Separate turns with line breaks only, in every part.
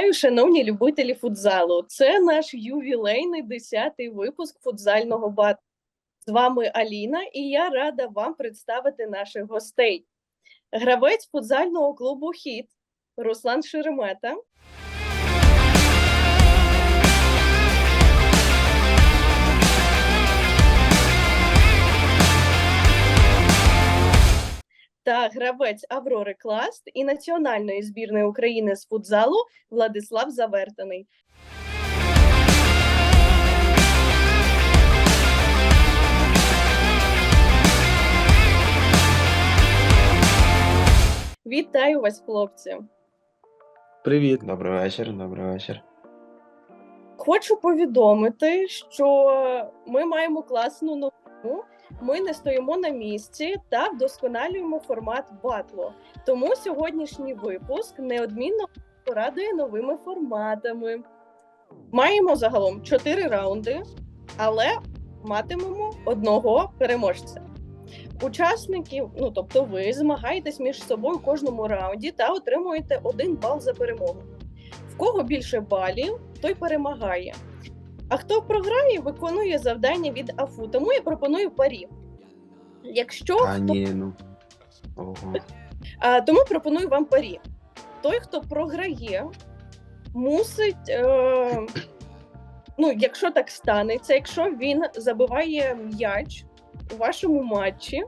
Вітаю, шановні любителі футзалу. Це наш ювілейний 10-й випуск футзального бату. З вами Аліна, і я рада вам представити наших гостей. Гравець футзального клубу Хіт Руслан Шеремета, та гравець Аврори Класт і національної збірної України з футзалу Владислав Завертаний. Вітаю вас, хлопці!
Привіт.
Добрий вечір, добрий вечір.
Хочу повідомити, що ми маємо класну новину. Ми не стоїмо на місці та вдосконалюємо формат батлу. Тому сьогоднішній випуск неодмінно порадує новими форматами. Маємо загалом чотири раунди, але матимемо одного переможця. Учасників, ну тобто ви, змагаєтесь між собою в кожному раунді та отримуєте один бал за перемогу. В кого більше балів, той перемагає. А хто програє, виконує завдання від АФУ. Тому я пропоную парі. Якщо
А
хто-
ні, ну. Ого.
а, тому пропоную вам парі. Той, хто програє, мусить. Е, ну, якщо так станеться, якщо він забиває м'яч у вашому матчі,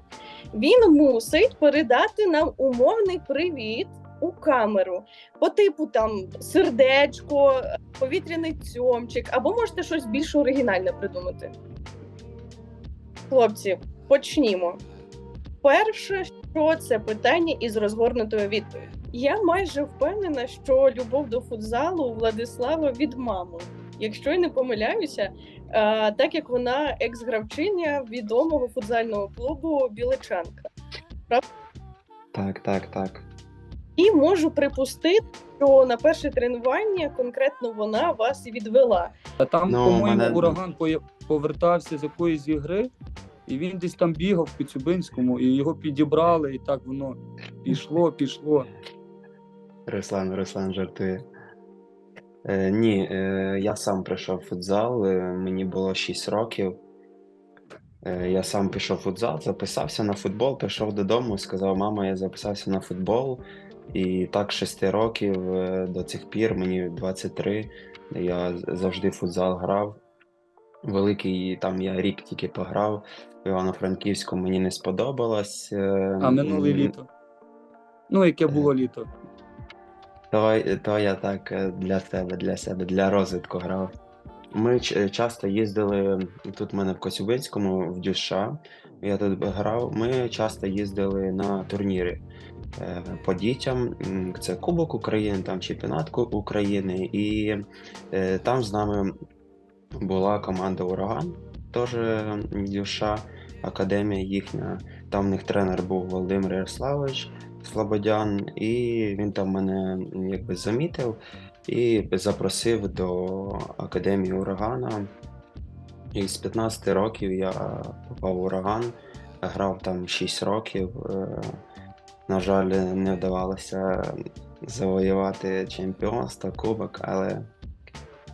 він мусить передати нам умовний привіт у камеру. По типу там сердечко, повітряний цьомчик, або можете щось більш оригінальне придумати. Хлопці, почнімо. Перше, що це питання із розгорнутою відповіддю. Я майже впевнена, що любов до футзалу у Владислава від мами. Якщо я не помиляюся, так як вона екс-гравчиня відомого футзального клубу Біличанка.
Так, так, так.
І можу припустити, що на перше тренування конкретно вона вас і відвела.
А там,
Ну,
по-моєму,
мене-
ураган повертався з якоїсь ігри, і він десь там бігав в Коцюбинському, і його підібрали, і так воно пішло, пішло.
Руслан, Руслан жартує. Е, ні, е, я сам прийшов в футзал, е, мені було 6 років. Е, я сам пішов в футзал, записався на футбол, прийшов додому, сказав, мама, я записався на футбол. І так з 6 років е, до цих пір, мені 23, я завжди футзал грав. Великий там я рік тільки пограв в Івано-Франківську, мені не сподобалось. е,
А минуле літо. Ну, яке було літо.
То, то я так е, для себе, для себе, для розвитку грав. Ми часто їздили тут в мене в Косюбинському, в Дюша. Я тут грав. Ми часто їздили на турніри е, по дітям. Це Кубок України, там чемпіонат України. І е, там з нами була команда Ураган, теж е, Дюша, академія їхня. Там в них тренер був Володимир Ярославович. Слободян, і він там мене якби замітив і запросив до академії урагана. І з 15 років я попав в ураган, грав там 6 років. Е, На жаль, не вдавалося завоювати чемпіонство, кубок, але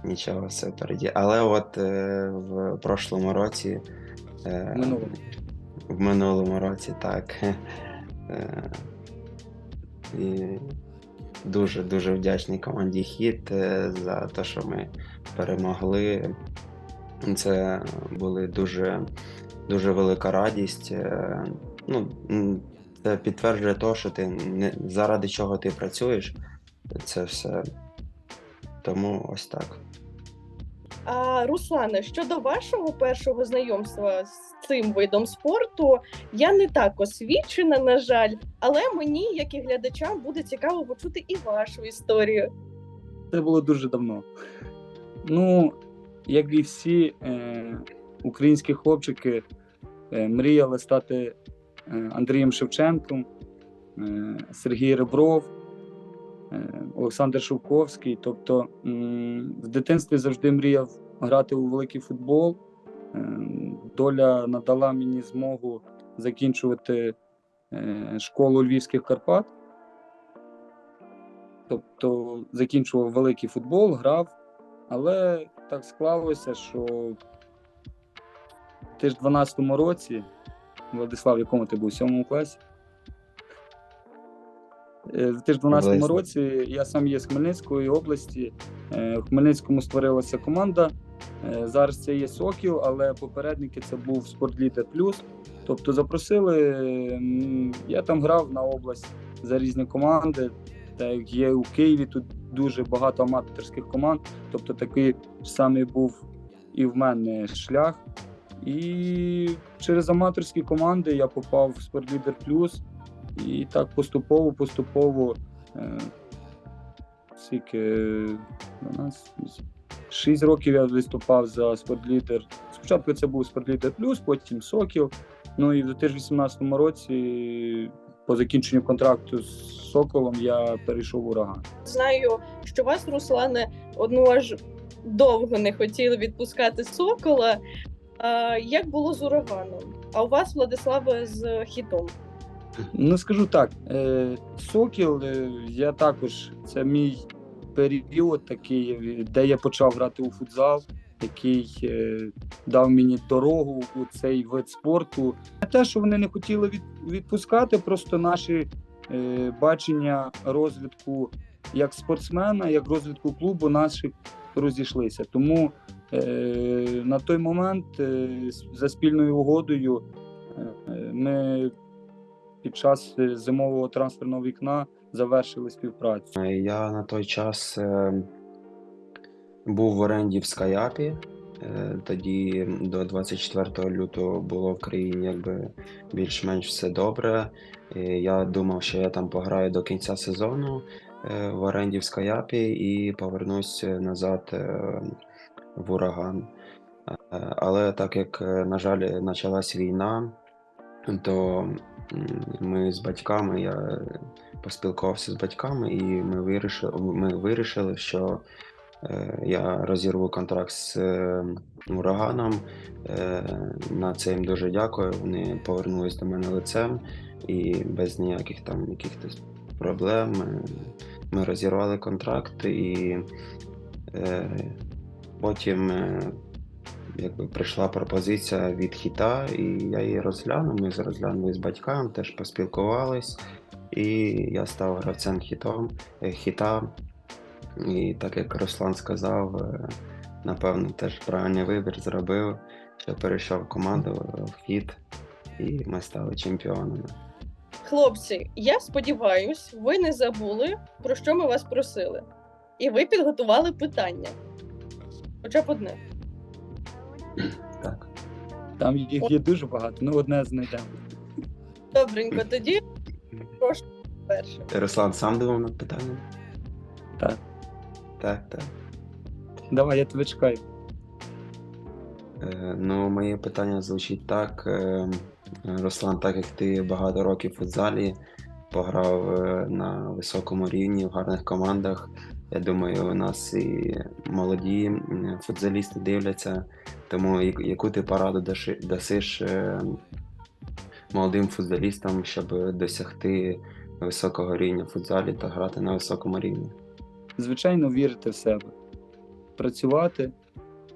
нічого все впереді. Але от е, в прошлому році. е,
В минулому.
в минулому році, так. І дуже дуже вдячний команді Хіт е, за те, що ми перемогли. Це була дуже, дуже велика радість. Е, Ну, це підтверджує те, що ти не заради чого ти працюєш. Це все. Тому ось так.
А Руслане, щодо вашого першого знайомства з цим видом спорту, я не так освічена, на жаль, але мені, як і глядачам, буде цікаво почути і вашу історію.
Це було дуже давно. Ну, як і всі е, українські хлопчики е, мріяли стати е, Андрієм Шевченком, е, Сергій Ребров, Олександр Шовковський. Тобто в дитинстві завжди мріяв грати у великий футбол. Е, доля надала мені змогу закінчувати е, школу Львівських Карпат. Тобто закінчував великий футбол, грав, але так склалося, що ти в 12-му році, Владислав, якому ти був? В 7 класі? Е, в 12-му році, я сам є з Хмельницької області. Е, В Хмельницькому створилася команда. Е, Зараз це є Сокіл, але попередники це був Спортлітер Плюс. Тобто запросили, я там грав на область за різні команди. Так є у Києві, тут дуже багато аматорських команд. Тобто такий самий був і в мене шлях. І через аматорські команди я попав в Спортлідер Плюс. І так поступово, поступово. Е, скільки 12, 6 років я виступав за спортлідер. Спочатку це був спортлідер плюс, потім Сокіл. Ну і в 2018 році, по закінченню контракту з Соколом, я перейшов в ураган.
Знаю, що вас, Руслане, одну аж довго не хотіли відпускати сокола. А, як було з ураганом? А у вас, Владиславе, з хітом?
Ну скажу так, е, Сокіл, е, я також це мій період такий, де я почав грати у футзал, який е, дав мені дорогу у цей вид спорту. Не те, що вони не хотіли відпускати, просто наші бачення розвитку як спортсмена, як розвитку клубу наших розійшлися. Тому на той момент за спільною угодою ми під час е, зимового трансферного вікна завершили співпрацю.
Е, Я на той час е, був в оренді в Скаяпі. Е, Тоді до 24 лютого було в країні якби більш-менш все добре. Я думав, що я там пограю до кінця сезону в оренді в Скаяпі і повернусь назад в ураган. Але так як, на жаль, почалась війна, то ми з батьками, я поспілкувався з батьками, і ми вирішили, ми вирішили, що е, я розірву контракт з е, ураганом. Е, на це їм дуже дякую. Вони повернулись до мене лицем і без ніяких там якихось проблем. Ми розірвали контракт і потім. Якби прийшла пропозиція від хіта, і я її розглянув. Ми розглянули з батьками, теж поспілкувались, і я став гравцем хітом, е, хіта. І так як Руслан сказав, е, напевно, теж правильний вибір зробив, що перейшов команду в хіт, і ми стали чемпіонами.
Хлопці, я сподіваюсь, ви не забули, про що ми вас просили. І ви підготували питання. Хоча б одне.
Так.
Там їх є дуже багато, ну одне знайдемо.
Добренько, тоді прошу перше.
Руслан сам думав над питанням?
Так.
Так, так.
Давай, я тебе чекаю.
Е, Ну, моє питання звучить так. Е, Руслан, так як ти багато років в футзалі, пограв е, на високому рівні в гарних командах. Я думаю, у нас і молоді футзалісти дивляться. Тому яку ти пораду дасиш е, молодим футзалістам, щоб досягти високого рівня в футзалі та грати на високому рівні?
Звичайно, вірити в себе. Працювати,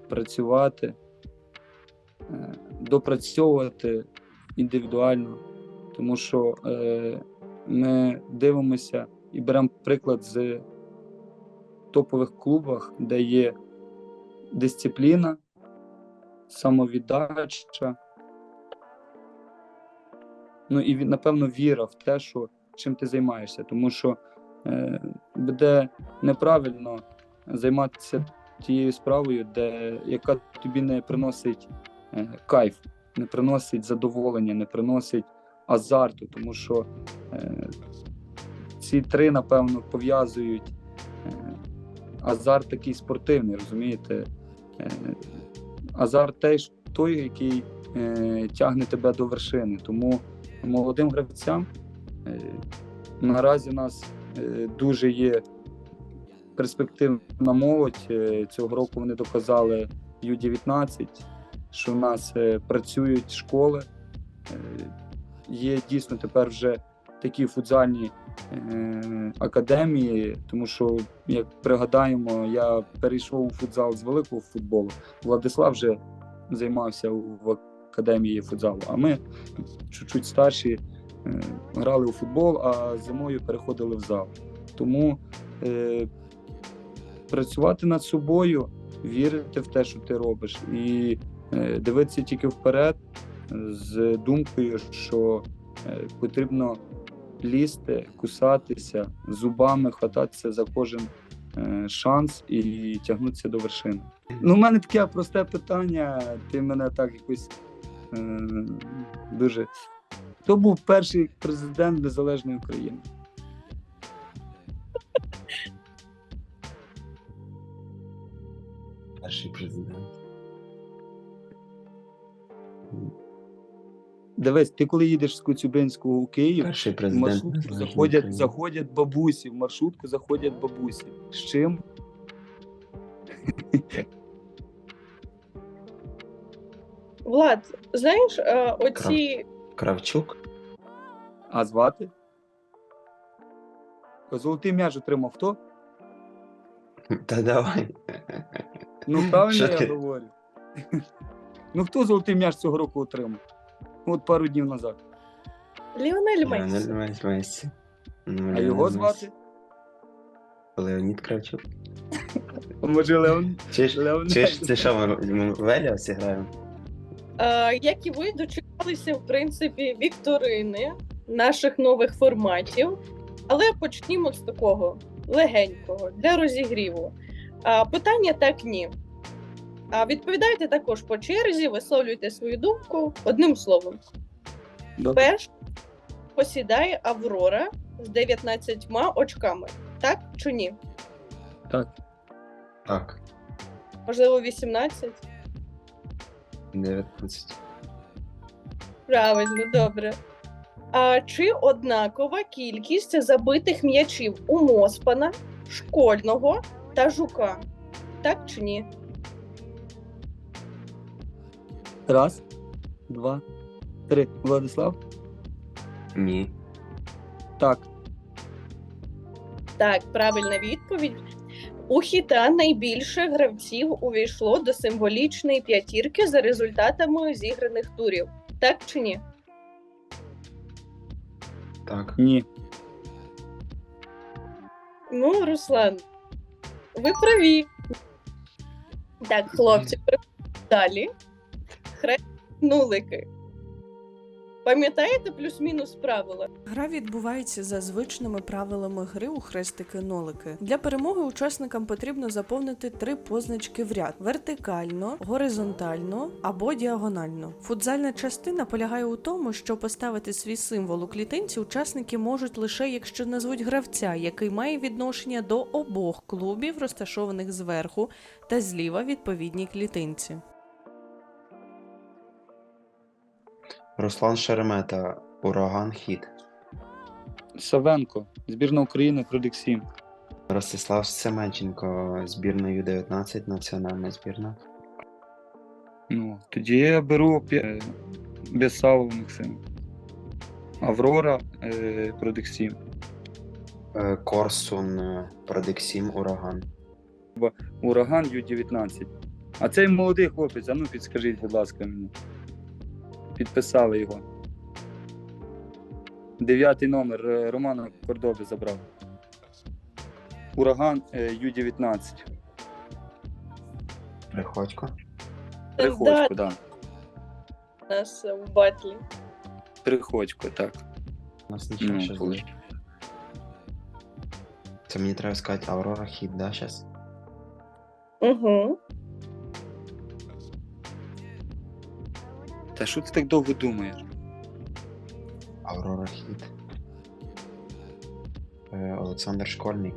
працювати, е, допрацьовувати індивідуально, тому що е, ми дивимося і беремо приклад з топових клубах, де є дисципліна, самовіддача. Ну і напевно віра в те, що чим ти займаєшся, тому що е, буде неправильно займатися тією справою, де яка тобі не приносить е, кайф, не приносить задоволення, не приносить азарту, тому що е, ці три, напевно, пов'язують е, азарт такий спортивний, розумієте? Е, азарт теж той, який е, тягне тебе до вершини. Тому молодим гравцям е, наразі у нас дуже є перспективна молодь. Цього року вони доказали Ю-19, що в нас працюють школи. Є дійсно тепер вже такі футзальні е, академії, тому що, як пригадаємо, я перейшов у футзал з великого футболу. Владислав вже займався в академії футзалу, а ми чуть-чуть старші е, грали у футбол, а зимою переходили в зал. Тому е, працювати над собою, вірити в те, що ти робиш, і е, дивитися тільки вперед е, з думкою, що е, потрібно лізти, кусатися, зубами хвататися за кожен е, шанс і тягнутися до вершини. Ну, у мене таке просте питання. Ти мене так якось е, дуже. Хто був перший президент Незалежної України?
Перший президент.
Дивись, ти коли їдеш з Коцюбинського у Київ,
Перший
в маршрутку заходять, заходять бабусі, в маршрутку заходять бабусі. З чим?
Влад, знаєш, е, оці
Кравчук?
А звати? Золотий м'яч отримав хто?
Та давай.
Ну, правильно
Що
я
ти?
говорю. Ну хто золотий м'яч цього року отримав? От пару днів назад.
Ліонель Мессі.
Леонель Мес- Мессі. Ну,
А
Леонель
його
Мессі.
звати?
Леонід Кравчук.
Може Леон.
Чи ж, чи ж це що, ми, ми в Еліас граємо?
Е, як і ви дочекалися, в принципі, вікторини наших нових форматів. Але почнімо з такого легенького для розігріву. А, питання так ні. А відповідайте також по черзі, висловлюйте свою думку одним словом.
Добре.
Перш посідає Аврора з 19 очками. Так чи ні?
Так.
Так,
Можливо, 18?
19.
Правильно, добре. А чи однакова кількість забитих м'ячів у Моспана, школьного та жука? Так чи ні?
Раз, два, три. Владислав?
Ні.
Так.
Так, правильна відповідь. У хіта найбільше гравців увійшло до символічної п'ятірки за результатами зіграних турів. Так чи ні?
Так.
Ні.
Ну, Руслан, ви праві. Так, хлопці, далі. Хрест нулики. Пам'ятаєте плюс-мінус правила?
Гра відбувається за звичними правилами гри у хрестики-нолики. Для перемоги учасникам потрібно заповнити три позначки в ряд: вертикально, горизонтально або діагонально. Футзальна частина полягає у тому, що поставити свій символ у клітинці учасники можуть лише якщо назвуть гравця, який має відношення до обох клубів, розташованих зверху та зліва відповідній клітинці.
Руслан Шеремета. Ураган Хіт.
Савенко. Збірна України Кролік 7.
Ростислав Семенченко. Збірна Ю-19, національна збірна.
Ну, тоді я беру п'я- Бесалов Максим. Аврора е, Кролік 7.
Е, Корсун. е, Продексім. Ураган.
Ураган Ю-19. А цей молодий хлопець, а ну підскажіть, будь ласка, мені. Підписали його. Дев'ятий номер е, Романа Кордоби забрав. Ураган е, Ю-19.
Приходько.
Приходько, так.
Да, нас в батлі.
Приходько, так.
У нас нічого
Ну,
ще
коли.
Це мені треба сказати Аврора Хіт, да, зараз?
Угу.
Та що ти так довго думаєш?
Аврора Хіт. Е, Олександр Школьний.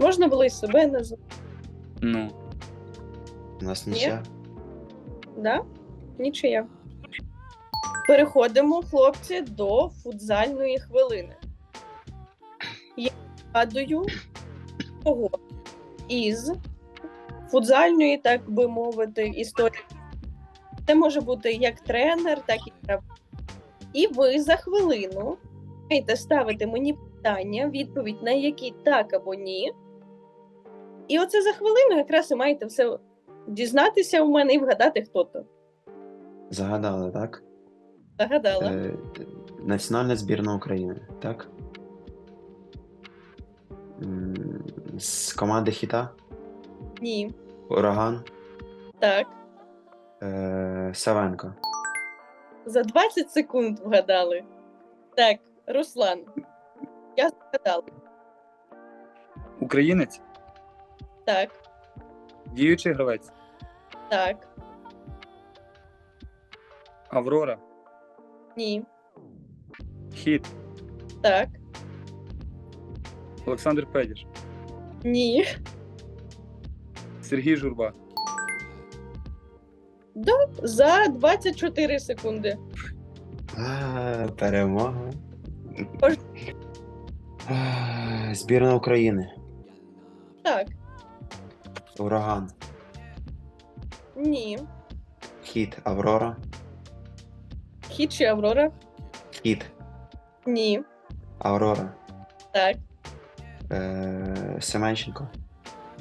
Можна було і себе назвати,
Ну,
У нас
Ні?
нічия.
да? Нічия. Переходимо, хлопці, до футзальної хвилини. Я згадую кого із футзальної, так би мовити, історії. Це може бути як тренер, так і гравець. І ви за хвилину маєте ставити мені питання, відповідь на які так або ні. І оце за хвилину якраз і маєте все дізнатися у мене і вгадати, хто то.
Загадали, так?
Загадала.
Е, національна збірна України, так? М, З команди Хіта,
Ні.
Ураган,
Так.
Е, Савенко.
За 20 секунд вгадали. Так, Руслан. Я згадала.
Українець,
Так,
діючий гравець,
так,
Аврора,
ні,
Хіт,
так,
Олександр Педіш,
ні.
Сергій Журба.
За 24 секунди.
А, перемога. А, Збірна України.
Так,
Ураган.
ні.
Хіт. Аврора.
Хіт чи Аврора?
Хіт.
Ні.
Аврора.
Так,
Е, Семенченко.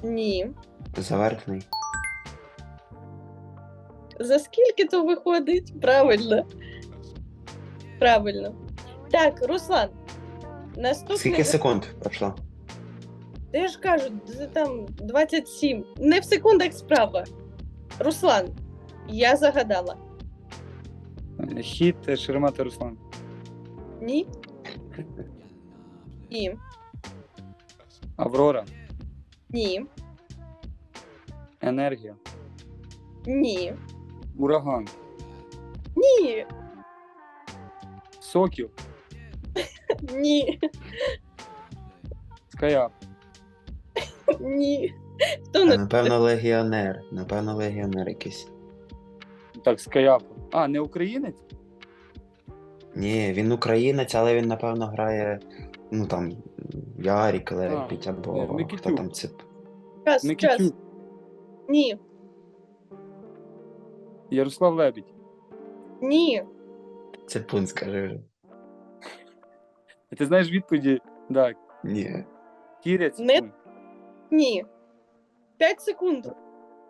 ні.
Завертний.
За скільки то виходить? Правильно. Правильно. Так, Руслан. Наступний.
Скільки секунд пройшло?
Та Я ж кажу, там 27. Не в секундах справа. Руслан, я загадала.
Хіт, е, Шеремета Руслан.
Ні. Ні.
Аврора,
Ні.
Енергія,
Ні.
Ураган,
Ні.
Сокіл,
Ні.
Скаяп,
Ні. Хто
А,
не
напевно, легіонер. Напевно, легіонер якийсь.
так, Скаяп. А, не українець?
Ні, він українець, але він, напевно, грає. Ну там Ярік Лепіть
ні,
або хто
Микитюк.
там цип.
час, час. Ні.
Ярослав Лебідь.
Ні.
Ципун, скажи вже.
А Ти знаєш відповіді? Так.
Ні.
Кірець.
Не- Ні. П'ять секунд.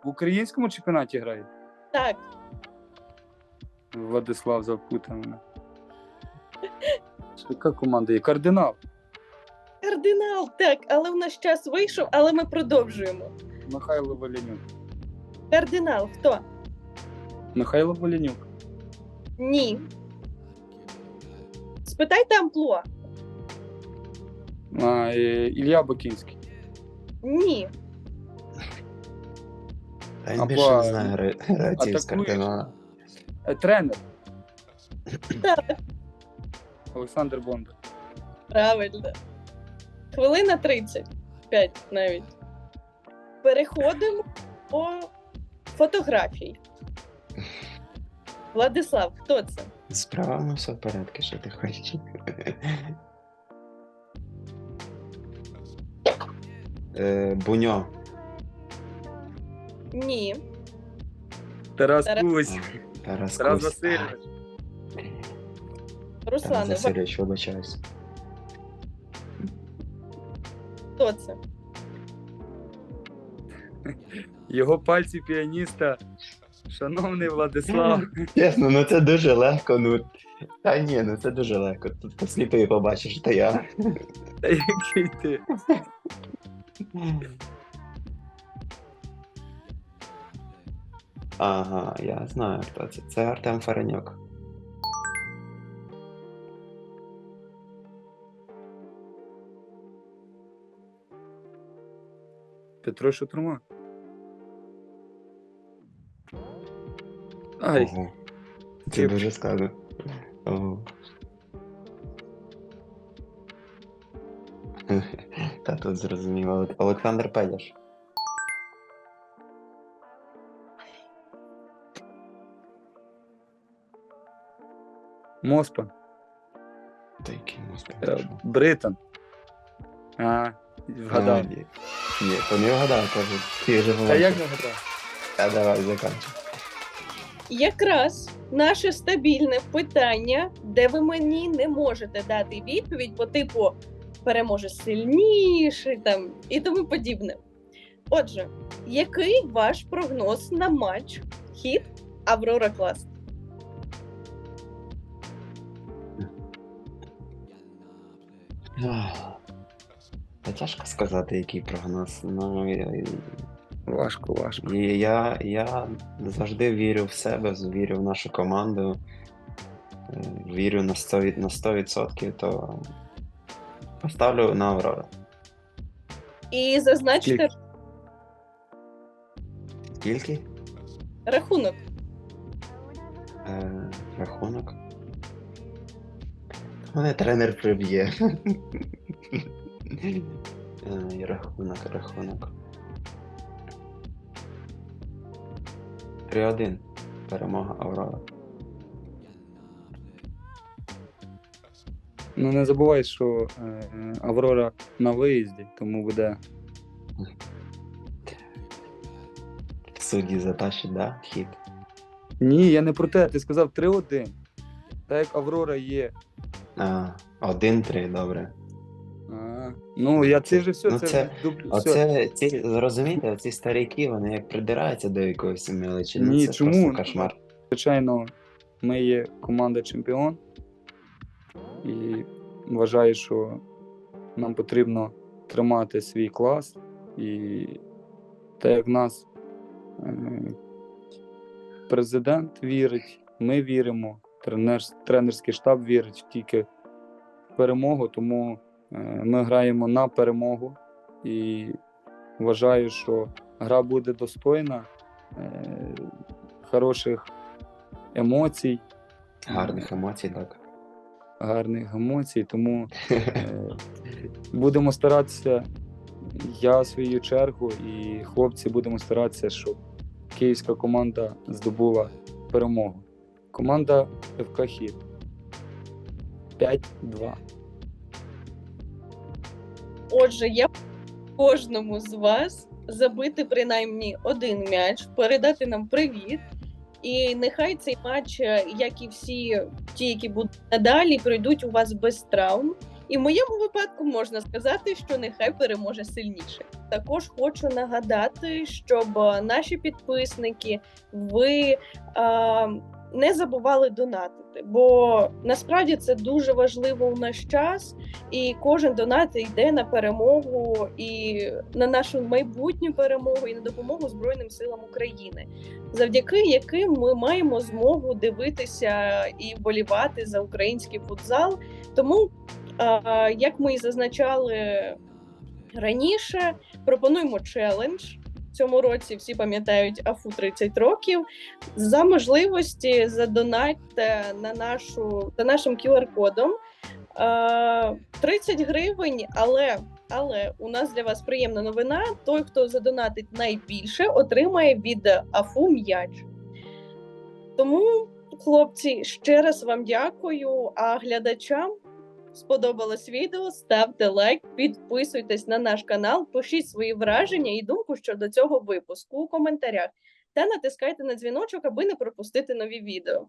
В українському чемпіонаті грає?
Так.
Владислав запутав мене. Що, Яка команда є? Кардинал.
Кардинал, так, але в наш час вийшов, але ми продовжуємо.
Михайло Волянюк.
Кардинал, хто?
Михайло Волянюк.
Ні. Спитайте амплуа.
А, е, Ілля Бакінський.
Ні.
Та він
Або-
більше не знає гра- гравців з
атакуєш.
кардинала.
Е, Тренер Олександр Бондар.
правильно. Хвилина 35 навіть. Переходимо до фотографій. Владислав, хто це?
З правами все в порядку, що ти хочеш. Е, Буньо.
Ні.
Тарас
Тарас-
Кузь.
Тарас
Тарас
Кузь.
Васильович.
Тарас
Руслане,
Васильович, вибачаюсь.
хто це?
Його пальці піаніста. Шановний Владислав.
Чесно, ну це дуже легко, ну. Та ні, ну це дуже легко. Тут посліпи побачиш, то я.
Та який ти?
Ага, я знаю, хто це. Це Артем Фаренюк.
Петро Шутрума. Ай,
Ого. Це
Ти-
дуже складно. Ого. Та тут зрозуміло. Олександр Педяш.
Моспа.
Та який
Е, Британ. А, вгадав.
Ні, ні, то не вгадав, кажу. Ти вже побачив.
як не вгадав?
Та давай, заканчуй.
Якраз наше стабільне питання, де ви мені не можете дати відповідь по типу переможе сильніший там і тому подібне. Отже, який ваш прогноз на матч хід Аврора Клас?
Тяжко сказати, який прогноз. Ну,
Важко, важко.
і я, я завжди вірю в себе, вірю в нашу команду, е, вірю на 100%, на 100%, то поставлю на Аврору.
І зазначте
Скільки?
Скільки?
рахунок.
Е, рахунок. Мене тренер приб'є. Е, рахунок, рахунок. 3-1. Перемога Аврора.
Ну не забувай, що е, Аврора на виїзді, тому буде
Судді затащить, да? Хід.
Ні, я не про те. Ти сказав 3-1. Так як Аврора є.
А, 1-3, добре.
А, ну, я це вже все,
Ну,
це,
це-
дубль- все.
Ці, розумієте, ці старіки, вони як придираються до якоїсь мелочі. Ну,
Ні,
це
чому?
просто кошмар.
Звичайно, ми є команда чемпіон. І вважаю, що нам потрібно тримати свій клас. І те, як в нас е, президент вірить, ми віримо, тренер, тренерський штаб вірить тільки в перемогу, тому ми граємо на перемогу. І вважаю, що гра буде достойна, е, хороших емоцій,
Гарних емоцій, так.
гарних емоцій. Тому е, будемо старатися, я в свою чергу, і хлопці будемо старатися, щоб київська команда здобула перемогу. Команда ФК Хід 5-2.
Отже, я кожному з вас забити принаймні один м'яч, передати нам привіт. І нехай цей матч, е, як і всі ті, які будуть надалі, пройдуть у вас без травм. І в моєму випадку можна сказати, що нехай переможе сильніше. Також хочу нагадати, щоб е, наші підписники, ви а, не забували донатити, бо насправді це дуже важливо у наш час і кожен донат йде на перемогу і на нашу майбутню перемогу і на допомогу Збройним силам України, завдяки яким ми маємо змогу дивитися і вболівати за український футзал. Тому, як ми і зазначали раніше, пропонуємо челендж. Цьому році всі пам'ятають АФУ 30 років. За можливості задонатьте на нашу за нашим QR-кодом. Е, 30 гривень, але, але у нас для вас приємна новина: той, хто задонатить найбільше, отримає від АФУ м'яч. Тому, хлопці, ще раз вам дякую. А глядачам сподобалось відео, ставте лайк, підписуйтесь на наш канал, пишіть свої враження і думку щодо цього випуску у коментарях та натискайте на дзвіночок, аби не пропустити нові відео.